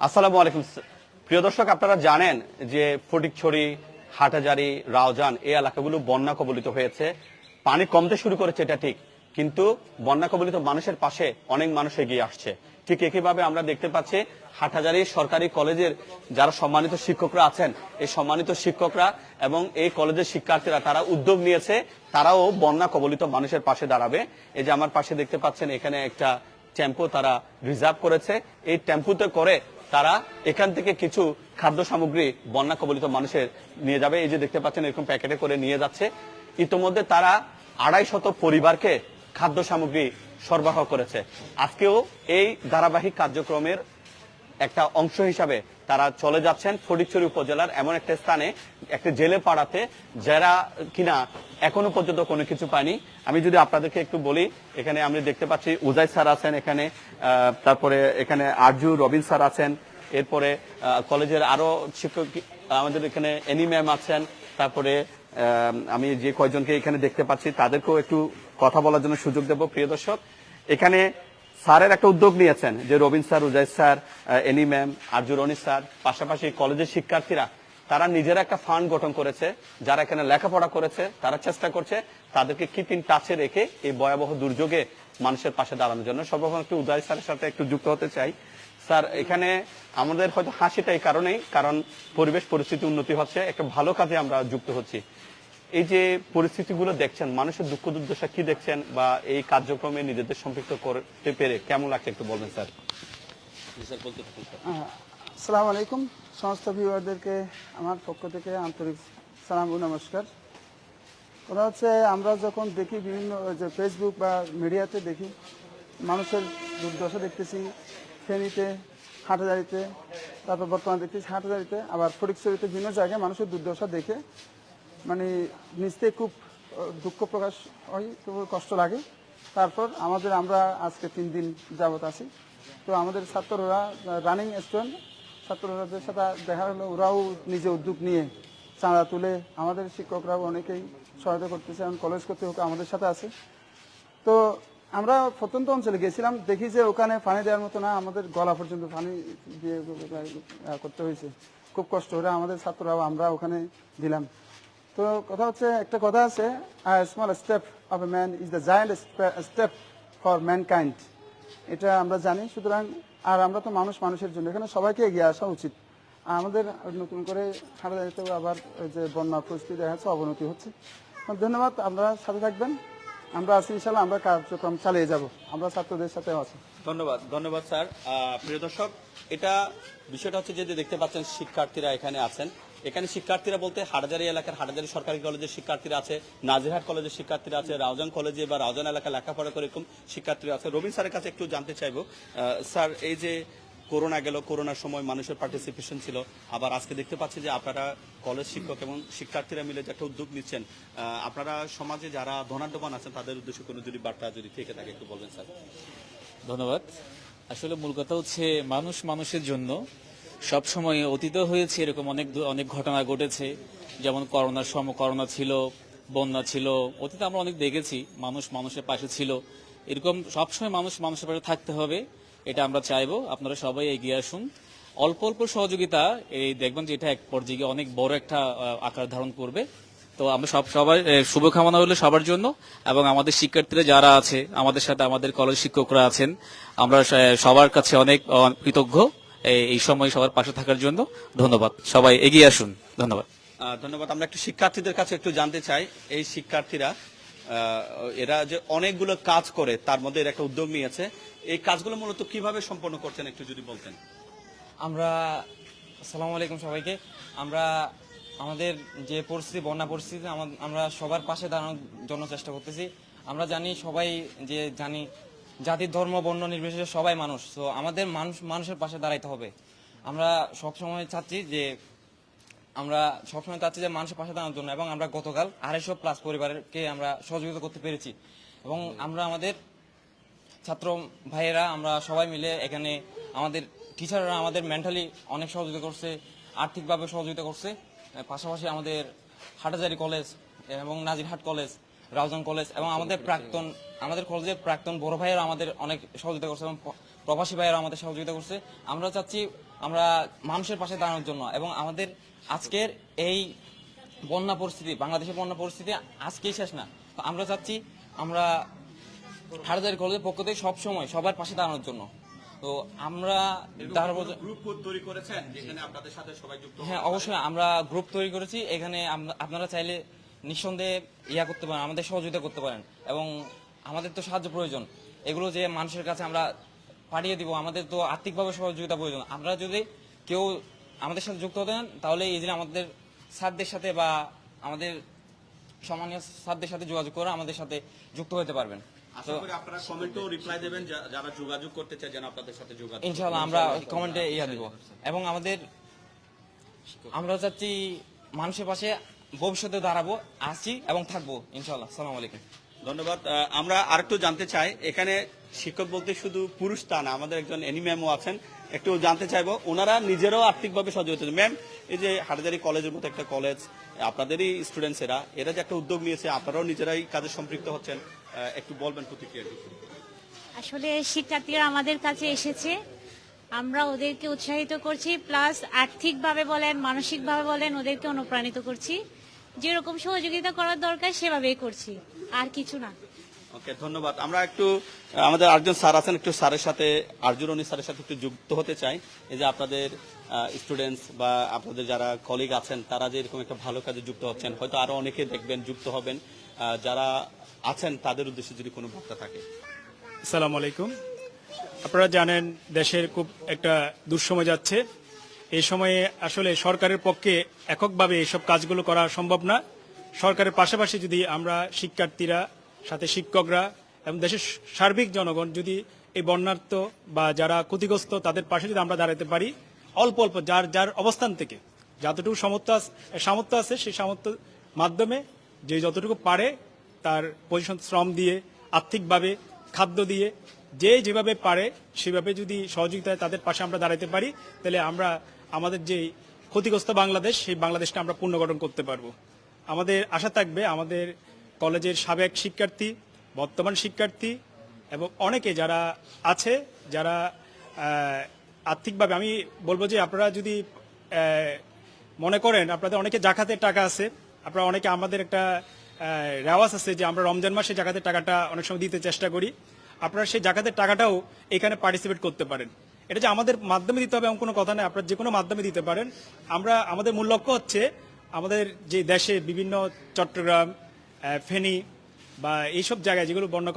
আসসালামু আলাইকুম প্রিয় দর্শক, আপনারা জানেন যে ফটিকছড়ি হাটাজারি রাওজান এই এলাকাগুলো বন্যা কবলিত হয়েছে। পানি কমতে শুরু করেছে, এটা ঠিক। কিন্তু বন্যা কবলিত মানুষের পাশে অনেক মানুষ এগিয়ে আসছে। ঠিক একইভাবে আমরা দেখতে পাচ্ছি হাটহাজারি সরকারি কলেজের যারা সম্মানিত শিক্ষকরা আছেন, এই সম্মানিত শিক্ষকরা এবং এই কলেজের শিক্ষার্থীরা, তারা উদ্যোগ নিয়েছে, তারাও বন্যা কবলিত মানুষের পাশে দাঁড়াবে। এই যে আমার পাশে দেখতে পাচ্ছেন, এখানে একটা টেম্পো তারা রিজার্ভ করেছে। এই টেম্পুতে করে তারা এখান থেকে কিছু খাদ্য সামগ্রী বন্যা কবলিত মানুষের নিয়ে যাবে। এই যে দেখতে পাচ্ছেন, এরকম প্যাকেটে করে নিয়ে যাচ্ছে। ইতোমধ্যে তারা আড়াই শত পরিবারকে খাদ্য সামগ্রী সরবরাহ করেছে। আজকেও এই ধারাবাহিক কার্যক্রমের একটা অংশ হিসাবে তারা চলে যাচ্ছেন ফটিকছড়ি উপজেলার এমন একটা স্থানে, একটা জেলে পাড়াতে, যারা কিনা এখনও পর্যন্ত কোনো কিছু পায়নি। আমি যদি আপনাদেরকে একটু বলি, এখানে আমি দেখতে পাচ্ছি উজাই স্যার আছেন এখানে তারপরে এখানে আরজু রবিন স্যার আছেন, এরপরে কলেজের আরও শিক্ষক, আমাদের এখানে এনি ম্যাম আছেন, তারপরে আমি যে কয়জনকে এখানে দেখতে পাচ্ছি, তাদেরকেও একটু কথা বলার জন্য সুযোগ দেব, প্রিয় দর্শক। এখানে স্যারের একটা উদ্যোগ নিয়েছেন যে Robin sir Ujoy sir Annie ma'am, Arju Rony sir, পাশাপাশি কলেজের শিক্ষার্থীরা, তারা নিজেরা একটা ফান্ড গঠন করেছে, যারা এখানে লেখাপড়া করেছে, তারা চেষ্টা করছে তাদেরকে কিপিং টাচে রেখে এই ভয়াবহ দুর্যোগে মানুষের পাশে দাঁড়ানোর জন্য। সর্বপ্রথম একটু উদয় স্যারের সাথে একটু যুক্ত হতে চাই। স্যার, এখানে আমাদের হয়তো হাসিটা এই কারণেই, কারণ পরিবেশ পরিস্থিতি উন্নতি হচ্ছে, একটা ভালো কাজে আমরা যুক্ত হচ্ছি। এই যে পরিস্থিতিগুলো দেখছেন মানুষের দুঃখ দুর্দশা কি দেখছেন বা এই কার্যক্রমে নিজেদের সম্পৃক্ত করতে পেরে কেমন লাগছে একটু বলবেন স্যার? সালাম আলাইকুম। সমস্ত ভিউয়ারদেরকে আমার পক্ষ থেকে আন্তরিক সালাম ও নমস্কার। কথা হচ্ছে আমরা যখন দেখি বিভিন্ন ওই যে ফেসবুক বা মিডিয়াতে দেখি মানুষের দুর্দশা দেখতেছি ফেনীতে হাটাজারিতে তারপর বর্তমানে দেখতেছি হাটাজারিতে আবার ফটিকছড়িতে বিভিন্ন জায়গায় মানুষের দুর্দশা দেখে মানে নিচতে খুব দুঃখ প্রকাশ হয় খুব কষ্ট লাগে। তারপর আমাদের আমরা আজকে তিন দিন যাবত আছি। তো আমাদের ছাত্ররা রানিং স্টুডেন্ট ছাত্রদের সাথে দেখা হলো, ওরাও নিজে উদ্যোগ নিয়ে চাঁদা তুলে আমাদের শিক্ষকরাও অনেকেই সহায়তা করতেছে এবং কলেজ কর্তৃপক্ষ আমাদের সাথে আছে। তো আমরা প্রত্যন্ত অঞ্চলে গেছিলাম, দেখি যে ওখানে পানি দেওয়ার মতো না, আমাদের গলা পর্যন্ত পানি দিয়ে করতে হয়েছে। খুব কষ্ট ওরা আমাদের ছাত্ররাও আমরা ওখানে দিলাম। তো কথা হচ্ছে, একটা কথা আছে small step of a man is the giant step for mankind এটা আমরা জানি, সুতরাং আর আমরা তো মানুষ মানুষের জন্য, এখানে সবাইকে এগিয়ে আসা উচিত। আমাদের নতুন করে সারা দাঁড়িয়েতেও আবার যে বন্যা পরিস্থিতি দেখা যাচ্ছে, অবনতি হচ্ছে। ধন্যবাদ, আপনারা সাথে থাকবেন। আমরা আছি ইনশাল্লাহ আমরা কার্যক্রম চালিয়ে যাব। আমরা ছাত্রদের সাথেও আছি। ধন্যবাদ ধন্যবাদ স্যার। প্রিয় দর্শক এটা বিষয়টা হচ্ছে যে দেখতে পাচ্ছেন শিক্ষার্থীরা এখানে আছেন। এখানে শিক্ষার্থীরা বলতে হাটাজারি এলাকার হাটাজারি সরকারি কলেজের শিক্ষার্থীরা আছে, নাজিরহাট কলেজের শিক্ষার্থীরা আছে, রাউজান কলেজে বা রাউজান এলাকায় লেখাপড়া করে এরকম শিক্ষার্থীরা আছে। রবীন স্যারের কাছে একটু জানতে চাইব স্যার, এই যে করোনা গেল, করোনার সময় মানুষের পার্টিসিপেশন ছিল, আবার আজকে দেখতে পাচ্ছি যে আপনারা কলেজ শিক্ষক এবং শিক্ষার্থীরা মিলে যে একটা উদ্যোগ নিচ্ছেন আপনারা সমাজে যারা ধনাঢ্যবান আছেন, তাদের উদ্দেশ্যে কোনো যদি বার্তা যদি থেকে থাকে, একটু বলবেন স্যার। ধন্যবাদ। আসলে মূল কথা হচ্ছে মানুষ মানুষের জন্য সব সময় অতীত হয়েছে এরকম অনেক অনেক ঘটনা ঘটেছে। যেমন করোনার সময় করোনা ছিল, বন্যা ছিল। অতীতে আমরা অনেক দেখেছি, মানুষ মানুষের পাশে ছিল। এরকম সবসময় মানুষ মানুষের পাশে থাকতে হবে, এটা আমরা চাইব। আপনারা সবাই এগিয়ে আসুন। অল্প অল্প সহযোগিতা, এই দেখবেন যে এটা এক পর্যায়ে অনেক বড় একটা আকার ধারণ করবে। তো আমরা সব সবাই শুভকামনা হলো সবার জন্য এবং আমাদের শিক্ষার্থীরা যারা আছে আমাদের সাথে আমাদের কলেজ শিক্ষকরা আছেন আমরা সবার কাছে অনেক কৃতজ্ঞ এই- এই সময় সবার পাশে থাকার জন্য ধন্যবাদ। সবাই এগিয়ে আসুন ধন্যবাদ। ধন্যবাদ। আমরা একটু শিক্ষার্থীদের কাছে একটু জানতে চাই এই শিক্ষার্থীরা এরা যে অনেকগুলো কাজ করে তার মধ্যে এরা একটা উদ্যোগ নিয়েছে এই কাজগুলো মূলত কীভাবে সম্পন্ন করছেন একটু যদি বলতেন? আমরা আসসালামু আলাইকুম সবাইকে। আমরা আমাদের যে পরিস্থিতি বন্যা পরিস্থিতি আমরা সবার পাশে দাঁড়ানোর জন্য চেষ্টা করতেছি। আমরা জানি সবাই যে জানি জাতির ধর্ম বর্ণ নির্বিশেষে সবাই মানুষ তো আমাদের মানুষ মানুষের পাশে দাঁড়াইতে হবে। আমরা সবসময় চাচ্ছি যে আমরা সবসময় চাচ্ছি যে মানুষের পাশে দাঁড়ানোর জন্য এবং আমরা গতকাল আড়াইশো প্লাস পরিবারকে আমরা সহযোগিতা করতে পেরেছি। এবং আমরা আমাদের ছাত্র ভাইয়েরা আমরা সবাই মিলে এখানে আমাদের টিচাররা আমাদের মেন্টালি অনেক সহযোগিতা করছে আর্থিকভাবে সহযোগিতা করছে। পাশাপাশি আমাদের হাটাজারি কলেজ এবং নাজিরহাট কলেজ, রাউজান কলেজ এবং আমাদের প্রাক্তন, আমাদের কলেজের প্রাক্তন বড় ভাইয়েরা আমাদের অনেক সহযোগিতা করছে এবং প্রবাসী ভাইয়েরা আমাদের সহযোগিতা করছে। আমরা চাচ্ছি আমরা মানুষের পাশে দাঁড়ানোর জন্য এবং আমাদের আজকের এই বন্যা পরিস্থিতি, বাংলাদেশের বন্যা পরিস্থিতি আজকেই শেষ না। তো আমরা চাচ্ছি আমরা হাটাজারি কলেজের পক্ষ থেকে সবসময় সবার পাশে দাঁড়ানোর জন্য। তো আমরা গ্রুপ তৈরি করেছেন যেখানে আপনাদের সাথে সবাই যুক্ত হ্যাঁ অবশ্যই আমরা গ্রুপ তৈরি করেছি। এখানে আপনারা চাইলে নিঃসন্দেহে ইয়া করতে পারেন আমাদের সহযোগিতা করতে পারেন। এবং আমাদের তো সাহায্য প্রয়োজন। এগুলো যে মানুষের কাছে আমরা পাঠিয়ে দিব আমাদের তো আর্থিকভাবে সহযোগিতা প্রয়োজন। আমরা যদি কেউ আমাদের সাথে যুক্ত হতে চান তাহলে এই যে আমাদের স্যারদের সাথে বা আমাদের সম্মানীয় স্যারদের সাথে যোগাযোগ করে আমাদের সাথে যুক্ত হতে পারবেন। আশা করি আপনারা কমেন্টেও রিপ্লাই দেবেন যারা যোগাযোগ করতে চায় যেন আপনাদের সাথে যোগাযোগ করে। আমরা কমেন্টে ইয়া দিব। এবং আমাদের আমরা চাচ্ছি মানুষের পাশে ভবিষ্যতে দাঁড়াবো আসছি এবং থাকব ইনশাল্লাহ সালাম আলাইকুম। ধন্যবাদ। আমরা আরেকটু জানতে চাই এখানে শিক্ষক বলতে শুধু পুরুষ তা না আমাদের একজন এনি ম্যামও আছেন। একটু জানতে চাইব ওনারা নিজেরাও আর্থিকভাবে সহযোগিতা ম্যাম এই যে হাটাজারি কলেজের মতো একটা কলেজ, আপনাদেরই স্টুডেন্টস এরা এরা যে একটা উদ্যোগ নিয়েছে, আপনারাও নিজেরাই কাজে সম্পৃক্ত হচ্ছেন একটু বলবেন প্রতিক্রিয়া আসলে শিক্ষার্থীরা আমাদের কাছে এসেছে, আমরা ওদেরকে উৎসাহিত করছি প্লাস আর্থিকভাবে বলেন, মানসিকভাবে বলেন, ওদেরকে অনুপ্রাণিত করছি। যেরকম সহযোগিতা করার দরকার, সেভাবেই করছি, আর কিছু না। ওকে, ধন্যবাদ। আমরা একটু আমাদের আরেকজন স্যার আছেন, একটু স্যারের সাথে আরজুরনি স্যারের সাথে একটু যুক্ত হতে চাই। এই যে আপনাদের স্টুডেন্টস বা আপনাদের যারা কলিগ আছেন, তারা যে এরকম একটা ভালো কাজে যুক্ত হচ্ছেন, হয়তো আরও অনেকে দেখবেন যুক্ত হবেন। যারা আছেন, তাদের উদ্দেশ্যে যদি কোনো বার্তা থাকে। আসসালামু আলাইকুম। আপনারা জানেন, দেশের খুব একটা দুঃসময় যাচ্ছে। এই সময়ে আসলে সরকারের পক্ষে এককভাবে এইসব কাজগুলো করা সম্ভব না। সরকারের পাশাপাশি যদি আমরা শিক্ষার্থীরা সাথে শিক্ষকরা এবং দেশের সার্বিক জনগণ যদি এই বন্যার্থ বা যারা ক্ষতিগ্রস্ত তাদের পাশে যদি আমরা দাঁড়াতে পারি, অল্প অল্প যার যার অবস্থান থেকে যতটুকু সামর্থ্য সামর্থ্য আছে সেই সামর্থ্য মাধ্যমে যে যতটুকু পারে তার পজিশন শ্রম দিয়ে, আর্থিকভাবে, খাদ্য দিয়ে, যে যেভাবে পারে সেভাবে যদি সহযোগিতায় তাদের পাশে আমরা দাঁড়াতে পারি, তাহলে আমরা আমাদের যে ক্ষতিগ্রস্ত বাংলাদেশ, সেই বাংলাদেশটা আমরা পুনর্গঠন করতে পারব। আমাদের আশা থাকবে আমাদের কলেজের সাবেক শিক্ষার্থী, বর্তমান শিক্ষার্থী এবং অনেকে যারা আছে, যারা আর্থিকভাবে আমি বলব যে আপনারা যদি মনে করেন আপনাদের অনেকে জাকাতের টাকা আছে, আপনারা অনেকে আমাদের একটা রেওয়াজ আছে যে আমরা রমজান মাসে জাকাতের টাকাটা অনেক সময় দিতে চেষ্টা করি। আপনারা সেই জাকাতের টাকাটাও এখানে পার্টিসিপেট করতে পারেন। এটা যে আমাদের মাধ্যমে দিতে হবে এমন কোনো কথা নেই আপনারা যে কোনো মাধ্যমে দিতে পারেন। আমরা, আমাদের মূল লক্ষ্য হচ্ছে আমাদের যে দেশে বিভিন্ন চট্টগ্রাম ফেনী বা এইসব জায়গায় যেগুলো বন্যা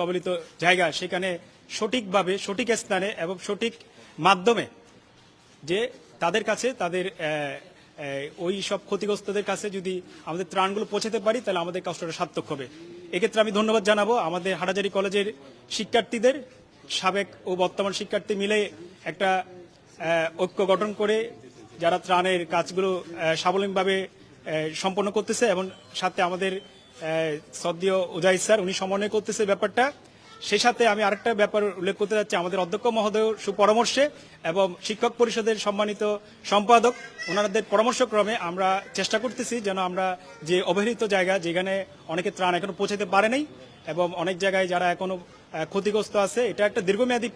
জায়গা, সেখানে সঠিকভাবে, সঠিক স্থানে এবং সঠিক মাধ্যমে যে তাদের কাছে, তাদের ওই সব ক্ষতিগ্রস্তদের কাছে যদি আমাদের ত্রাণগুলো পৌঁছাতে পারি, তাহলে আমাদের কষ্টটা সার্থক হবে। এক্ষেত্রে আমি ধন্যবাদ জানাব আমাদের হাটাজারি কলেজের শিক্ষার্থীদের, সাবেক ও বর্তমান শিক্ষার্থী মিলে একটা ঐক্য গঠন করে যারা ত্রাণের কাজগুলো স্বাবলম্বীভাবে সম্পন্ন করতেছে এবং সাথে আমাদের সদ্যীয় উজাই স্যার, উনি সমন্বয় করতেছে ব্যাপারটা। সেই সাথে আমি আরেকটা ব্যাপার উল্লেখ করতে যাচ্ছি, আমাদের অধ্যক্ষ মহোদয় সুপরামর্শে এবং শিক্ষক পরিষদের সম্মানিত সম্পাদক। ওনাদের পরামর্শক্রমে আমরা চেষ্টা করতেছি যেন আমরা যে অবহেলিত জায়গা, যেখানে অনেকে ত্রাণ এখনও পৌঁছাতে পারে নাই এবং অনেক জায়গায় যারা এখনও ক্ষতিগ্রস্ত আছে, এটা একটা দীর্ঘমেয়াদী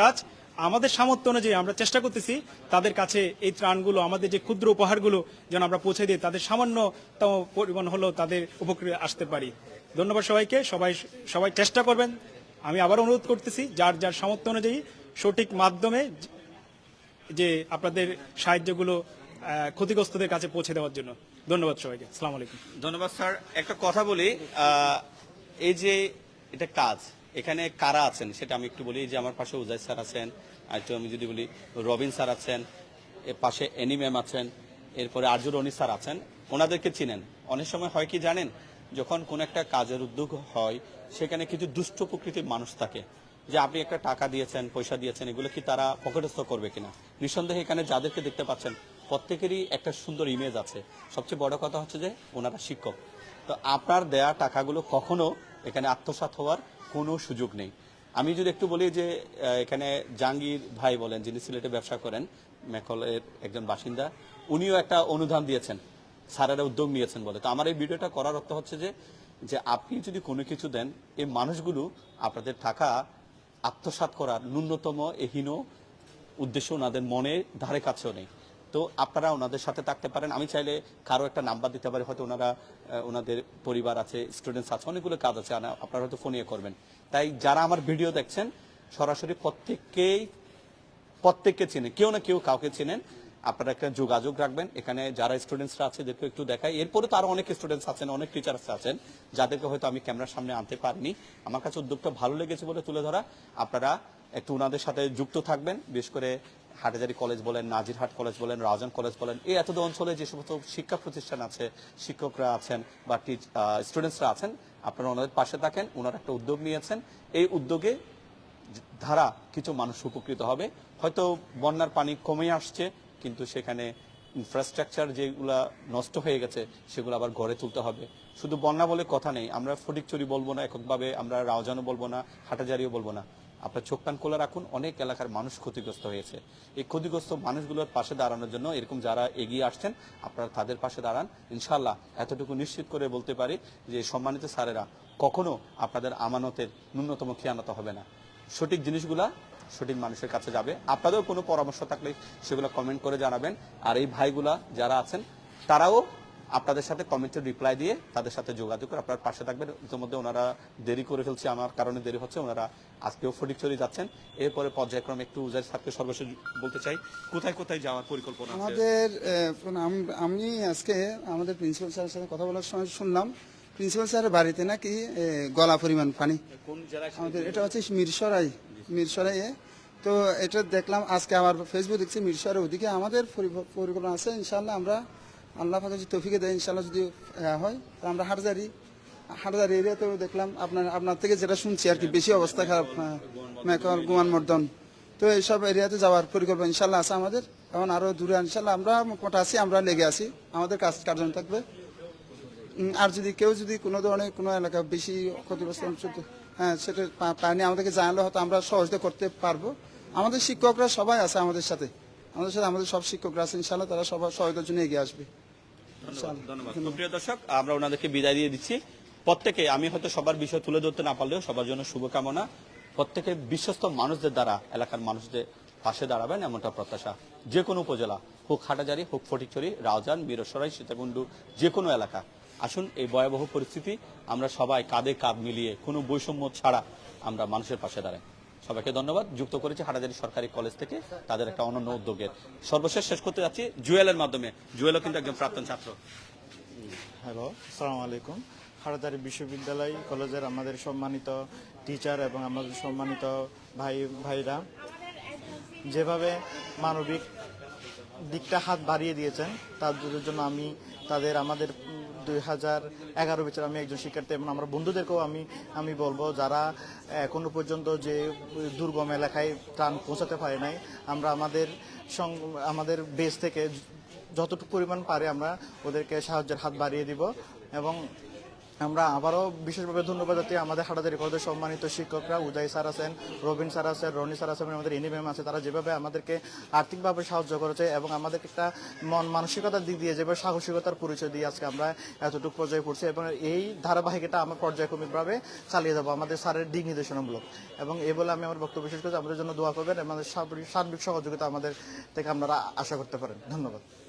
কাজ। আমাদের সামর্থ্য অনুযায়ী আমরা চেষ্টা করতেছি তাদের কাছে এই ত্রাণগুলো, আমাদের যে ক্ষুদ্র উপহারগুলো যেন আমরা পৌঁছে দিই, তাদের সামান্যতম পরিমাণ হলেও তাদের উপকৃত আসতে পারি। ধন্যবাদ সবাইকে। সবাই সবাই চেষ্টা করবেন। আমি আবার অনুরোধ করতেছি, যার যার সামর্থ্য অনুযায়ী সঠিক মাধ্যমে যে আপনাদের সাহায্যগুলো ক্ষতিগ্রস্তদের কাছে পৌঁছে দেওয়ার জন্য। ধন্যবাদ সবাইকে। আসসালামু আলাইকুম। ধন্যবাদ, স্যার। একটা কথা বলি এই যে এটা কাজ এখানে কারা আছেন সেটা আমি একটু বলি যে আমার পাশে উজাই স্যার আছেন আর একটু আমি যদি বলি, রবিন স্যার আছেন এর পাশে এনি ম্যাম আছেন, এরপরে আরজুর অনি স্যার আছেন, ওনাদেরকে চিনেন। অনেক সময় হয় কি জানেন, যখন কোন একটা কাজের উদ্যোগ হয়, সেখানে কিছু দুষ্ট প্রকৃতির মানুষ থাকে, যে আপনি একটা টাকা দিয়েছেন, পয়সা দিয়েছেন, এগুলো কি তারা পকেটস্থ করবে কিনা? নিঃসন্দেহে এখানে যাদেরকে দেখতে পাচ্ছেন, প্রত্যেকেরই একটা সুন্দর ইমেজ আছে। সবচেয়ে বড় কথা হচ্ছে যে, ওনারা শিক্ষক। তো আপনার দেয়া টাকাগুলো কখনো এখানে আত্মসাৎ হওয়ার কোনো সুযোগ নেই। আমি যদি একটু বলি যে এখানে জাহাঙ্গীর ভাই বলেন, যিনি সিলেটে ব্যবসা করেন মেকলের একজন বাসিন্দা, উনিও একটা অনুদান দিয়েছেন, স্যারেরা উদ্যোগ নিয়েছেন বলে। তো আমার এই ভিডিওটা করার অর্থ হচ্ছে যে যে আপনি যদি কোনো কিছু দেন, এই মানুষগুলো আপনাদের টাকা আত্মসাৎ করার ন্যূনতম এহীন উদ্দেশ্য ওনাদের মনে ধারে কাছেও নেই। তো আপনারা ওনাদের সাথে থাকতে পারেন। আমি চাইলে কারও একটা নাম্বার দিতে পারি, হয়তো ওনারা ওনাদের পরিবার আছে স্টুডেন্টস আছে, অনেকগুলো কাজ আছে আপনারা হয়তো ফোনে করবেন। তাই যারা আমার ভিডিও দেখছেন, সরাসরি প্রত্যেককেই, প্রত্যেককে চেনে কেউ না কেউ কাউকে চেনেন, আপনারা একটা যোগাযোগ রাখবেন। এখানে যারা স্টুডেন্টসরা আছে এদেরকে একটু দেখাই। এরপরে তো আরও অনেক স্টুডেন্টস আছেন, অনেক টিচার্স আছেন, যাদেরকে হয়তো আমি ক্যামেরার সামনে আনতে পারিনি। আমার কাছে উদ্যোগটা ভালো লেগেছে বলে তুলে ধরা। আপনারা একটু ওনাদের সাথে যুক্ত থাকবেন, বিশেষ করে হাটাজারি কলেজ বলেন, নাজিরহাট কলেজ বলেন, রাজন কলেজ বলেন, এই এত অঞ্চলে যে সমস্ত শিক্ষা প্রতিষ্ঠান আছে, শিক্ষকরা আছেন বা স্টুডেন্টসরা আছেন, আপনারা ওনাদের পাশে থাকেন, ওনারা একটা উদ্যোগ নিয়েছেন। এই উদ্যোগে ধারা কিছু মানুষ উপকৃত হবে। হয়তো বন্যার পানি কমে আসছে, কিন্তু সেখানে ইনফ্রাস্ট্রাকচার যেগুলা নষ্ট হয়ে গেছে, সেগুলো আবার গড়ে তুলতে হবে। শুধু বন্যা বলে কথা নেই, আমরা ফটিকচুরি বলব না, এককভাবে আমরা রাওজানও বলব না, হাটাজারিও বলব না। আপনার চোখ কান খোলা রাখুন, অনেক এলাকার মানুষ ক্ষতিগ্রস্ত হয়েছে। এই ক্ষতিগ্রস্ত মানুষগুলোর পাশে দাঁড়ানোর জন্য এরকম যারা এগিয়ে আসছেন, আপনারা তাদের পাশে দাঁড়ান। ইনশাল্লাহ এতটুকু নিশ্চিত করে বলতে পারি যে সম্মানিত স্যারেরা, কখনো আপনাদের আমানতের ন্যূনতম খেয়ানত হবে না। সঠিক জিনিসগুলা সঠিক মানুষের কাছে যাবে। আপনাদেরও কোনো পরামর্শ থাকলে সেগুলো কমেন্ট করে জানাবেন। আর এই ভাইগুলা যারা আছেন, তারাও আপনাদের সাথে কমেন্টে রিপ্লাই দিয়ে তাদের সাথে যোগাযোগ করে আপনার পাশে থাকবেন। ইতিমধ্যে ওনারা দেরি করে ফেলছে আমার কারণে দেরি হচ্ছে ওনারা আজকেও ফটিকচুরি যাচ্ছেন। এরপরে পর্যায়ক্রমে একটু উজাই স্যারকে সর্বশেষ বলতে চাই কোথায় কোথায় যাওয়ার পরিকল্পনা আমাদের আমি আজকে আমাদের প্রিন্সিপাল স্যারের সাথে কথা বলার সময় শুনলাম প্রিন্সিপাল স্যারের বাড়িতে নাকি গলা পরিমাণ পানি। কোন জেলায় আমাদের এটা হচ্ছে মিরসরাই মিরসরাইয়ে তো এটা দেখলাম আজকে আমার ফেসবুক দেখছি মিরসরাই ওদিকে আমাদের পরিকল্পনা আছে ইনশাল্লাহ আমরা আল্লাহ পাকে যদি তৌফিকে দেয় ইনশাল্লাহ যদি হয়, তো আমরা হাটজারি হাটজারি এরিয়াতেও দেখলাম আপনার আপনার থেকে যেটা শুনছি আর কি, বেশি অবস্থা খারাপ মেকর গুমান মর্দন তো এইসব এরিয়াতে যাওয়ার পরিকল্পনা ইনশাল্লাহ আছে আমাদের। এখন আরও দূরে ইনশাল্লাহ আমরা মোটা আছি, আমরা লেগে আছি, আমাদের কাজ কার্যক্রম থাকবে। আর যদি কেউ যদি কোনো ধরনের কোনো এলাকা বেশি ক্ষতিগ্রস্ত হ্যাঁ সেটা পা- পায়নি আমাদেরকে জানালে হয়তো আমরা সহজে করতে পারব। আমাদের শিক্ষকরা সবাই আছে আমাদের সাথে। আমাদের সাথে আমাদের সব শিক্ষকরা আছে ইনশাল্লাহ তারা সবার সহায়তার জন্য এগিয়ে আসবে। ধন্যবাদ প্রিয় দর্শক আমরা ওনাদেরকে বিদায় দিয়ে দিচ্ছি। প্রত্যেকে আমি হয়তো সবার বিষয় তুলে ধরতে না পারলেও সবার জন্য শুভকামনা। প্রত্যেকে বিশ্বস্ত মানুষদের দ্বারা এলাকার মানুষদের পাশে দাঁড়াবেন এমনটা প্রত্যাশা। যে কোনো উপজেলা হোক হাটাজারি হোক ফটিকছড়ি রাউজান বীরসরাই সীতাকুণ্ডু যে কোনো এলাকা আসুন এই ভয়াবহ পরিস্থিতি আমরা সবাই কাঁধে কাঁধ মিলিয়ে কোনো বৈষম্য ছাড়া আমরা মানুষের পাশে দাঁড়াই। সবাইকে ধন্যবাদ। যুক্ত করেছি হাটাজারি সরকারি কলেজ থেকে তাদের একটা অনন্য উদ্যোগের। সর্বশেষ শেষ করতে যাচ্ছি জুয়েলের মাধ্যমে। জুয়েলও কিন্তু একজন প্রাক্তন ছাত্র। হ্যালো আসসালামু আলাইকুম। হাটাদারি বিশ্ববিদ্যালয় কলেজের আমাদের সম্মানিত টিচার এবং আমাদের সম্মানিত ভাই, ভাইরা, যেভাবে মানবিক দিকটা হাত বাড়িয়ে দিয়েছেন তাদের জন্য আমি তাদের, আমাদের দুই হাজার এগারো আমি একজন শিক্ষার্থী এবং আমার বন্ধুদেরকেও আমি আমি বলব যারা এখনও পর্যন্ত যে দুর্গম এলাকায় ত্রাণ পৌঁছাতে পারে নাই, আমরা আমাদের আমাদের বেস থেকে যতটুকু পরিমাণ পারে আমরা ওদেরকে সাহায্যের হাত বাড়িয়ে দিব এবং আমরা আবারও বিশেষভাবে ধন্যবাদ জানাই আমাদের হাটাদারি কলেজের সম্মানিত শিক্ষকরা, উদয় স্যার আছেন, রবিন স্যার আছেন, রনি স্যার আছেন, আমাদের এনি ম্যাম আছে, তারা যেভাবে আমাদেরকে আর্থিকভাবে সাহায্য করেছে এবং আমাদেরকে একটা মন মানসিকতার দিক দিয়ে, যেভাবে সাহসিকতার পরিচয় দিয়ে আজকে আমরা এতটুকু পর্যায়ে পড়ছি এবং এই ধারাবাহিকতা আমরা পর্যায়ক্রমিকভাবে চালিয়ে যাব আমাদের স্যারের দিক নির্দেশনামূলক। এবং এই বলে আমি আমার বক্তব্য শেষ করছি। আমাদের জন্য দোয়া করবেন আমাদের সার্বিক সহযোগিতা আমাদের থেকে আপনারা আশা করতে পারেন। ধন্যবাদ।